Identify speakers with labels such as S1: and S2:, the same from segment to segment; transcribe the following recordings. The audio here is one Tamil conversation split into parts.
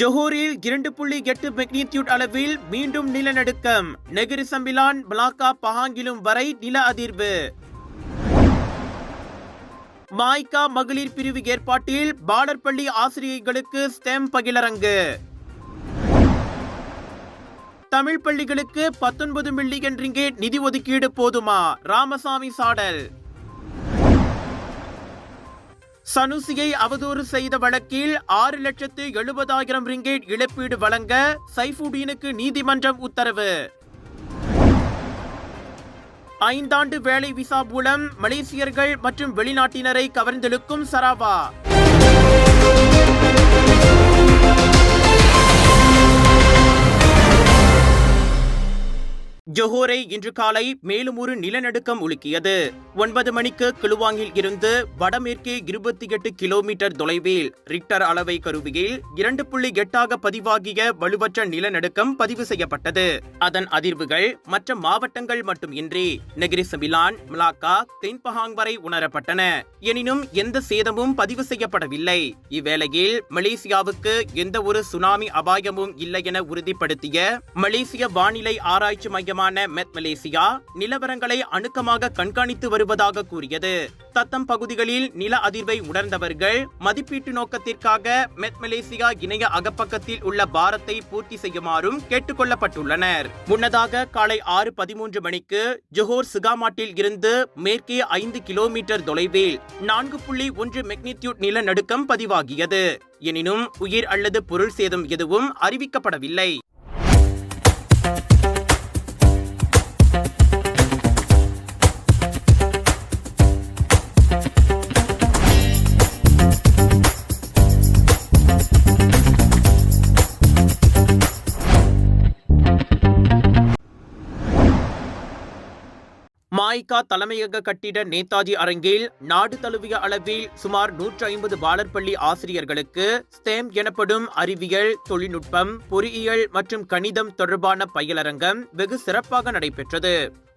S1: ஜொஹூரில் இரண்டு புள்ளி எட்டு மெக்னிடியூட் அளவில் மீண்டும் நிலநடுக்கம். நெகிரி சம்பிலான் மலாக்கா பஹாங்கிலும் வரை நில அதிர்வு. மாய்கா மகளிர் பிரிவு ஏற்பாட்டில் பாலர்பள்ளி பள்ளி ஆசிரியர்களுக்கு ஸ்டெம் பகிலரங்கு. தமிழ் பள்ளிகளுக்கு பத்தொன்பது மில்லியன் ரிங்கேட் நிதி ஒதுக்கீடு போதுமா? ராமசாமி சாடல். சனுசியை அவதூறு செய்த வழக்கில் ஆறு லட்சத்து எழுபதாயிரம் ரிங்கேட் இழப்பீடு வழங்க சைஃபுடீனுக்கு நீதிமன்றம் உத்தரவு. ஐந்தாண்டு வேலை விசா மூலம் மலேசியர்கள் மற்றும் வெளிநாட்டினரை கவர்ந்தெழுக்கும் சராவா. ஜொஹோரை இன்று காலை மேலும் ஒரு நிலநடுக்கம் உலுக்கியது. ஒன்பது மணிக்கு கிளுவாங்கில் இருந்து வடமேற்கே இருபத்தி எட்டு கிலோமீட்டர் தொலைவில் ரிக்டர் அளவை கருவியில் இரண்டு புள்ளி எட்டாக பதிவாகிய வலுவற்ற நிலநடுக்கம் பதிவு செய்யப்பட்டது. அதன் அதிர்வுகள் மற்ற மாவட்டங்கள் மட்டுமின்றி நெகிரி மிலாக்கா தென்பஹாங் வரை உணரப்பட்டன. எனினும் எந்த சேதமும் பதிவு செய்யப்படவில்லை. இவ்வேளையில் மலேசியாவுக்கு எந்த ஒரு சுனாமி அபாயமும் இல்லை என உறுதிப்படுத்திய மலேசிய வானிலை ஆராய்ச்சி மையம் நிறுவனமான மெத் மலேசியா நிலவரங்களை அணுக்கமாக கண்காணித்து வருவதாக கூறியது. தத்தம் பகுதிகளில் நில அதிர்வை உணர்ந்தவர்கள் மதிப்பீட்டு நோக்கத்திற்காக மெத் மலேசியா இணைய அகப்பக்கத்தில் உள்ள பாரத்தை பூர்த்தி செய்யுமாறும் கேட்டுக்கொள்ளப்பட்டுள்ளனர். முன்னதாக காலை ஆறு பதிமூன்று மணிக்கு ஜொஹோர் சுகாமாட்டில் இருந்து மேற்கே ஐந்து கிலோமீட்டர் தொலைவில் நான்கு புள்ளி ஒன்று மெக்னிடியூட் நிலநடுக்கம் பதிவாகியது. எனினும் உயிர் அல்லது பொருள் சேதம் எதுவும் அறிவிக்கப்படவில்லை. நாய்கா தலைமையக கட்டிட நேதாஜி அரங்கில் நாடு தழுவிய அளவில் சுமார் நூற்றி ஐம்பது பாலர் பள்ளி ஆசிரியர்களுக்கு ஸ்டேம் எனப்படும் அறிவியல் தொழில்நுட்பம் பொறியியல் மற்றும் கணிதம் தொடர்பான பயிலரங்கம் வெகு சிறப்பாக நடைபெற்றது.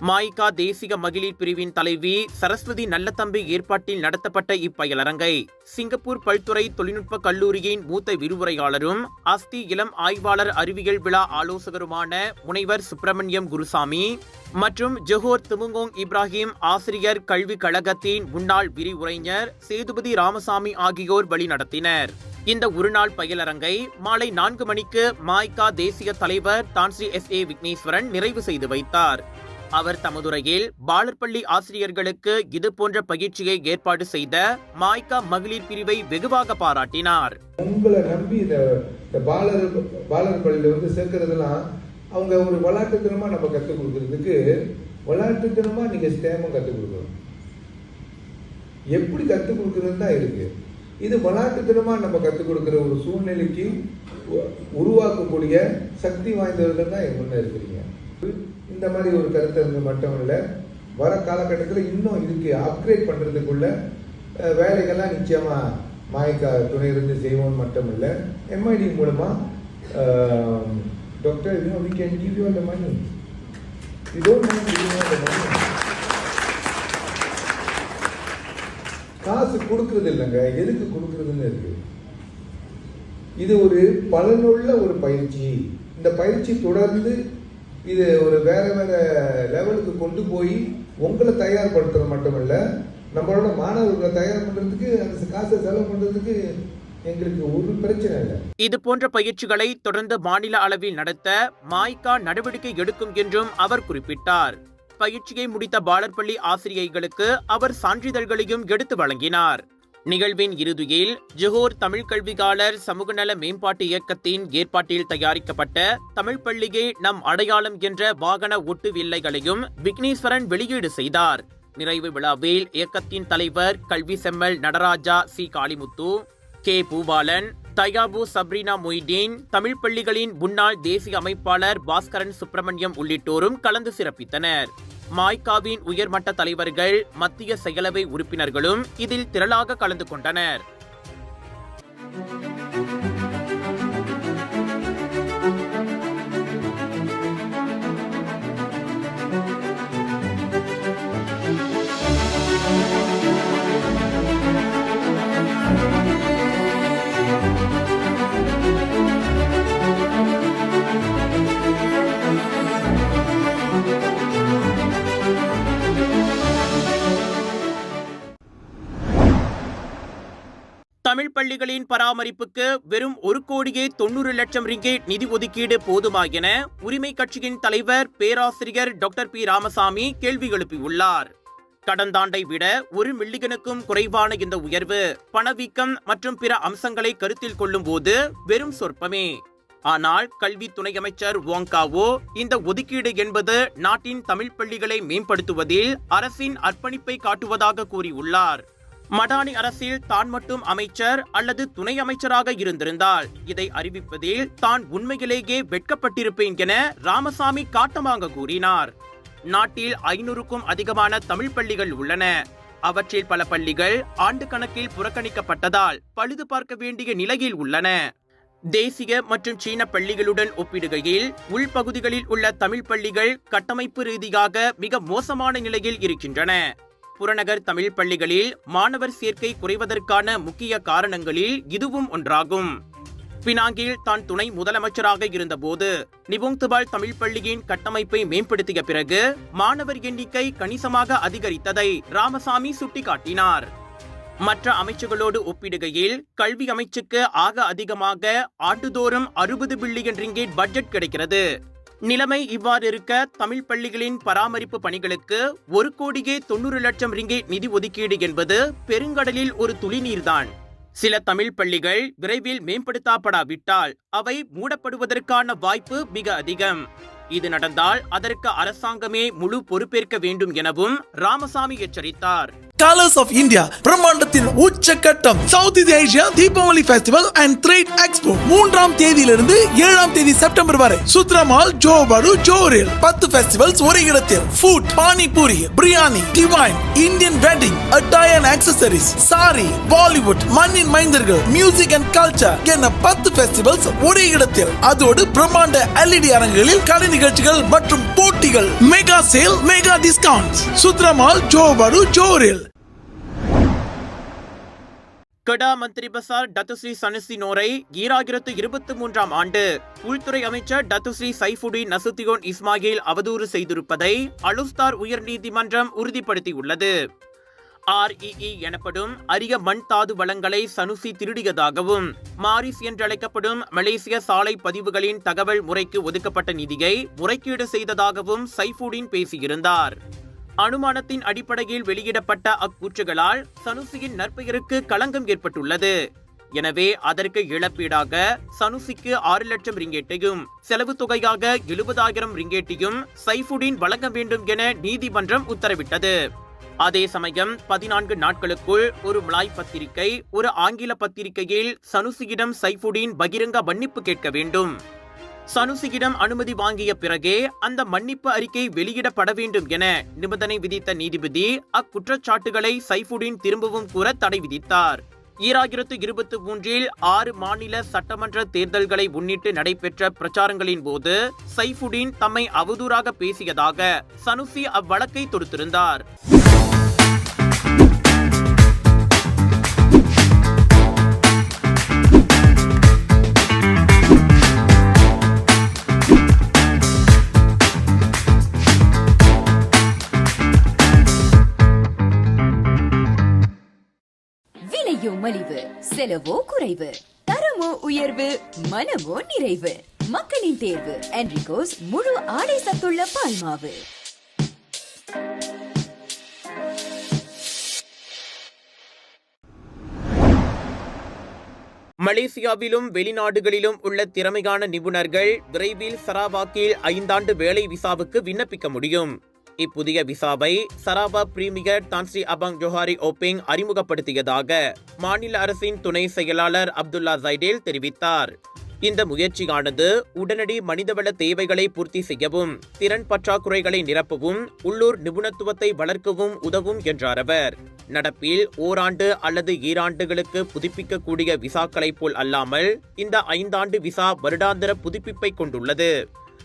S1: மாய்கா தேசிய மகளிர் பிரிவின் தலைவி சரஸ்வதி நல்லத்தம்பி ஏற்பாட்டில் நடத்தப்பட்ட இப்பயிலரங்கை. சிங்கப்பூர் பல்துறை தொழில்நுட்ப கல்லூரியின் மூத்த விரிவுரையாளரும் அஸ்தி இளம் ஆய்வாளர் அறிவியல் விழா ஆலோசகருமான முனைவர் சுப்பிரமணியம் குருசாமி மற்றும் ஜொஹோர் துமுங்கோங் இப்ராஹிம் ஆசிரியர் கல்விக் கழகத்தின் முன்னாள் விரிவுரைஞர் சேதுபதி ராமசாமி ஆகியோர் வழிநடத்தினர். இந்த ஒருநாள் பயிலரங்கை மாலை நான்கு மணிக்கு மாய்கா தேசிய தலைவர் தான்ஸ்ரீ எஸ் ஏ விக்னேஸ்வரன் நிறைவு செய்து வைத்தார். அவர் தமதுரையில் பாலர்பள்ளி ஆசிரியர்களுக்கு இது போன்ற பயிற்சியை ஏற்பாடு செய்த மாய்கா மகளிர் பிரிவை வெகுவாக பாராட்டினார்.
S2: உங்களை நம்பி இந்த பாலர் பாலர் பள்ளியில் வந்து சேர்க்கறதெல்லாம் அவங்க ஒரு விளையாட்டுத்தனமாக நம்ம கற்றுக் கொடுக்கறதுக்கு விளையாட்டுத்தனமாக நீங்கள் ஸ்டேமும் கற்றுக் கொடுக்கணும். எப்படி கற்றுக் கொடுக்குறது தான் இருக்கு. இது விளையாட்டுத்தனமாக நம்ம கற்றுக் கொடுக்குற ஒரு சூழ்நிலைக்கு உருவாக்கக்கூடிய சக்தி வாய்ந்தவர்கள் தான் முன்னே இருக்கிறீங்க. இந்த மாதிரி ஒரு கருத்தரங்கு மட்டும் இல்லை வர காலகட்டத்தில் இன்னும் இதுக்கு அப்கிரேட் பண்ணுறதுக்குள்ள வேலைகள்லாம் நிச்சயமாக மாயக்கா துணை இருந்து செய்வோம் மட்டும் இல்லை எம்ஐடி மூலமாக doctor you we can give you அந்த money you don't mind giving அந்த மணி காசு கொடுக்கறது இல்லைங்க. எதுக்கு கொடுக்கறதுன்னு இருக்கு. இது ஒரு பலனுள்ள ஒரு பயிற்சி. இந்த பயிற்சி தொடர்ந்து இது ஒரு வேற வேற லெவலுக்கு கொண்டு போய் உங்களை தயார்படுத்துறது மட்டுமல்ல நம்மளோட மாணவர்களை தயார் பண்றதுக்கு அந்த காசை செலவு பண்றதுக்கு
S1: இது போன்ற பயிற்சிகளை தொடர்ந்து மாநில அளவில் நடத்த மாய்கா நடவடிக்கை எடுக்கும் என்றும் அவர் குறிப்பிட்டார். பயிற்சியை முடித்த பாலர்பள்ளி ஆசிரியைகளுக்கு அவர் சான்றிதழ்களையும் எடுத்து வழங்கினார். நிகழ்வின் இறுதியில் ஜொஹோர் தமிழ் கல்விகாலர் சமூகநல மேம்பாட்டு இயக்கத்தின் ஏற்பாட்டில் தயாரிக்கப்பட்ட தமிழ் பள்ளியே நம் அடையாளம் என்ற வாகன ஒட்டு வில்லைகளையும் விக்னேஸ்வரன் வெளியீடு செய்தார். நிறைவு விழாவில் இயக்கத்தின் தலைவர் கல்வி செம்மல் Nataraja C. Kalimuthu K. Boopalan Thayabu Sabrina Moideen Tamil பள்ளிகளின் முன்னாள் தேசிய அமைப்பாளர் பாஸ்கரன் சுப்பிரமணியம் உள்ளிட்டோரும் கலந்து சிறப்பித்தனர். மாய்காவின் உயர்மட்ட தலைவர்கள் மத்திய செயலவை உறுப்பினர்களும் இதில் திரளாக கலந்து கொண்டனர். தமிழ் பள்ளிகளின் பராமரிப்புக்கு வெறும் ஒரு கோடியே தொண்ணூறு லட்சம் ரிங்கேட் நிதி ஒதுக்கீடு போதுமா என உரிமை கட்சியின் தலைவர் பேராசிரியர் டாக்டர் பி. ராமசாமி கேள்வி எழுப்பியுள்ளார். கடந்த ஆண்டை விட ஒரு மில்லியனுக்கும் குறைவான இந்த உயர்வு பணவீக்கம் மற்றும் பிற அம்சங்களை கருத்தில் கொள்ளும்போது வெறும் சொற்பமே. ஆனால் கல்வி துணை அமைச்சர் வாங்காவோ இந்த ஒதுக்கீடு என்பது நாட்டின் தமிழ் பள்ளிகளை மேம்படுத்துவதில் அரசின் அர்ப்பணிப்பை காட்டுவதாக கூறியுள்ளார். மடானி அரசில் தான் மட்டும் அமைச்சர் அல்லது துணை அமைச்சராக இருந்திருந்தால் இதை அறிவிப்பதில் தான் உண்மையிலேயே வெட்கப்பட்டிருப்பேன் என ராமசாமி காட்டமாக கூறினார். நாட்டில் ஐநூறுக்கும் அதிகமான தமிழ் பள்ளிகள் உள்ளன. அவற்றில் பல பள்ளிகள் ஆண்டு கணக்கில் புறக்கணிக்கப்பட்டதால் பழுது பார்க்க வேண்டிய நிலையில் உள்ளன. தேசிய மற்றும் சீன பள்ளிகளுடன் ஒப்பிடுகையில் உள்பகுதிகளில் உள்ள தமிழ் பள்ளிகள் கட்டமைப்பு ரீதியாக மிக மோசமான நிலையில் இருக்கின்றன. புறநகர் தமிழ் பள்ளிகளில் மாணவர் சேர்க்கை குறைவதற்கான முக்கிய காரணங்களில் இதுவும் ஒன்றாகும். பினாங்கில் தான் துணை முதலமைச்சராக இருந்தபோது நிபுங்துபால் தமிழ் பள்ளியின் கட்டமைப்பை மேம்படுத்திய பிறகு மாணவர் எண்ணிக்கை கணிசமாக அதிகரித்ததை ராமசாமி சுட்டிக்காட்டினார். மற்ற அமைச்சுகளோடு ஒப்பிடுகையில் கல்வி அமைச்சுக்கு ஆக அதிகமாக ஆண்டுதோறும் அறுபது பில்லியன் ரிங்கேட் பட்ஜெட் கிடைக்கிறது. நிலைமை இவ்வாறு இருக்க தமிழ் பள்ளிகளின் பராமரிப்பு பணிகளுக்கு ஒரு கோடியே தொண்ணூறு லட்சம் ரிங்கே நிதி ஒதுக்கீடு என்பது பெருங்கடலில் ஒரு துளிநீர்தான். சில தமிழ் பள்ளிகள் விரைவில் மேம்படுத்தப்படாவிட்டால் அவை மூடப்படுவதற்கான வாய்ப்பு மிக அதிகம். இது நடந்தால் அதற்கு அரசாங்கமே முழு பொறுப்பேற்க வேண்டும் எனவும் ராமசாமி எச்சரித்தார்.
S3: கலர்ஸ் ஆஃப் இந்தியா பிரம்மாண்டத்தின் உச்சக்கட்டம் சவுத் இந்திய Asia Deepavali festival and trade expo மூன்றாம் தேதியிலிருந்து ஏழாம் தேதி செப்டம்பர் வரை சுத்ரமால் ஜோபடு ஜோரில் பத்து ஃபெஸ்டிவல்ஸ் ஒரே இடத்தில். Food pani puri biryani divine Indian wedding attire and accessories sari Bollywood மண்ணின் மைந்தர்கள் மியூசிக் அண்ட் கல்ச்சர் என பத்து ஃபெஸ்டிவல்ஸ் ஒரே இடத்தில். அதோடு பிரம்மாண்ட எல்இடி அரங்குகளில் கலை நிகழ்ச்சிகள் மற்றும் போட்டிகள் மெகா சேல் மெகா டிஸ்கவுண்ட் சுத்ரமால் ஜோபடு ஜோரில்
S1: கடா மந்திரி பசார் டத்துஸ்ரீ சனுசி நோரை ஈராயிரத்து இருபத்தி மூன்றாம் ஆண்டு உள்துறை அமைச்சர் டத்துஸ்ரீ சைஃபுடின் நசுத்தியோன் இஸ்மாயில் அவதூறு செய்திருப்பதை அலுஸ்தார் உயர்நீதிமன்றம் உறுதிப்படுத்தியுள்ளது. ஆர்இஇ எனப்படும் அரிய மண் தாது வளங்களை சனுசி திருடியதாகவும் மாரிஸ் என்றழைக்கப்படும் மலேசிய சாலை பதிவுகளின் தகவல் முறைக்கு ஒதுக்கப்பட்ட நிதியை முறைகேடு செய்ததாகவும் சைஃபுடின் பேசியிருந்தார். அனுமானத்தின் அடிப்படையில் வெளியிடப்பட்ட அக்கூற்றுகளால் சனுசியின் நற்பெயருக்கு களங்கம் ஏற்பட்டுள்ளது. எனவே அதற்கு இழப்பீடாக சனுசிக்கு ஆறு லட்சம் ரிங்கேட்டையும் செலவு தொகையாக எழுபதாயிரம் ரிங்கேட்டையும் சைஃபுடின் வழங்க வேண்டும் என நீதிமன்றம் உத்தரவிட்டது. அதே சமயம் பதினான்கு நாட்களுக்குள் ஒரு மலாய் பத்திரிகை ஒரு ஆங்கில பத்திரிகையில் சனுசியிடம் சைஃபுடின் பகிரங்க மன்னிப்பு கேட்க வேண்டும். சனுசியிடம் அனுமதி வாங்கிய பிறகே அந்த மன்னிப்பு அறிக்கை வெளியிடப்பட வேண்டும் என நிபந்தனை விதித்த நீதிபதி அக்குற்றச்சாட்டுகளை சைஃபுடின் திரும்பவும் கூற தடை விதித்தார். ஈராயிரத்து இருபத்தி மூன்றில் ஆறு மாநில சட்டமன்ற தேர்தல்களை முன்னிட்டு நடைபெற்ற பிரச்சாரங்களின் போது சைஃபுடின் தம்மை அவதூறாக பேசியதாக சனுசி அவ்வழக்கை தொடுத்திருந்தார்.
S4: விலையோ மலிவு செலவோ குறைவு. தரமோ உயர்வு மனமோ நிறைவு. மக்களின் தேர்வு என்ரிகோஸ் முழு ஆடை சத்துள்ள பால்மாவு.
S1: மலேசியாவிலும் வெளிநாடுகளிலும் உள்ள திறமையான நிபுணர்கள் விரைவில் சராபாக்கில் ஐந்தாண்டு வேலை விசாவுக்கு விண்ணப்பிக்க முடியும். இப்புதிய விசாவை Sarawak premier Tan Sri Abang Johari Openg அறிமுகப்படுத்தியதாக மாநில அரசின் துணை செயலாளர் அப்துல்லா ஜைடேல் தெரிவித்தார். இந்த முயற்சியானது உடனடி மனிதவள தேவைகளை பூர்த்தி செய்யவும் திறன் பற்றாக்குறைகளை நிரப்பவும் உள்ளூர் நிபுணத்துவத்தை வளர்க்கவும் உதவும் என்றார் அவர். நடப்பில் ஓராண்டு அல்லது ஈராண்டுகளுக்கு புதுப்பிக்கக்கூடிய விசாக்களைப் போல் அல்லாமல் இந்த ஐந்தாண்டு விசா வருடாந்திர புதுப்பிப்பை கொண்டுள்ளது.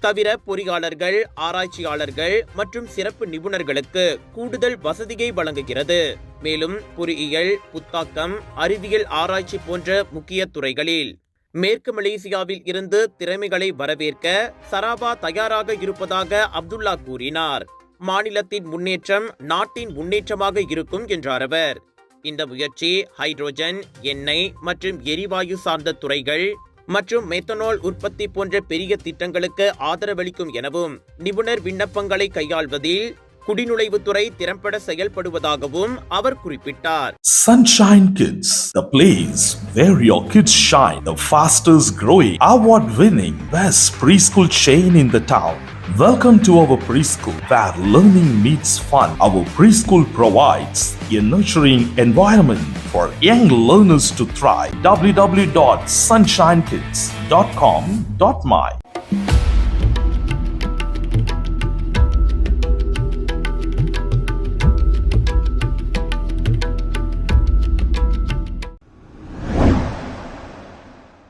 S1: தவிர பொறியாளர்கள் ஆராய்ச்சியாளர்கள் மற்றும் சிறப்பு நிபுணர்களுக்கு கூடுதல் வசதியை வழங்குகிறது. மேலும் பொறியியல் புத்தாக்கம் அறிவியல் ஆராய்ச்சி போன்ற முக்கிய துறைகளில் மேற்கு மலேசியாவில் இருந்து திறமைகளை வரவேற்க சராபா தயாராக இருப்பதாக அப்துல்லா கூறினார். மாநிலத்தின் முன்னேற்றம் நாட்டின் முன்னேற்றமாக இருக்கும் என்றார் அவர். இந்த முயற்சி ஹைட்ரோஜன் எண்ணெய் மற்றும் எரிவாயு சார்ந்த துறைகள் மற்றும் மெத்தனால் உற்பத்தி போன்ற பெரிய திட்டங்களுக்கு ஆதரவளிக்கும் எனவும் நிபுணர் விண்ணப்பங்களை கையாள்வதில் குடிநுழைவுத்துறை திறம்பட செயல்படுவதாகவும் அவர் குறிப்பிட்டார்
S5: Sunshine Kids, the place where your kids shine, the fastest growing, award winning, best preschool chain in the town. Welcome to our preschool where learning meets fun. Our preschool provides a nurturing environment for young learners to thrive. www.sunshinekids.com.my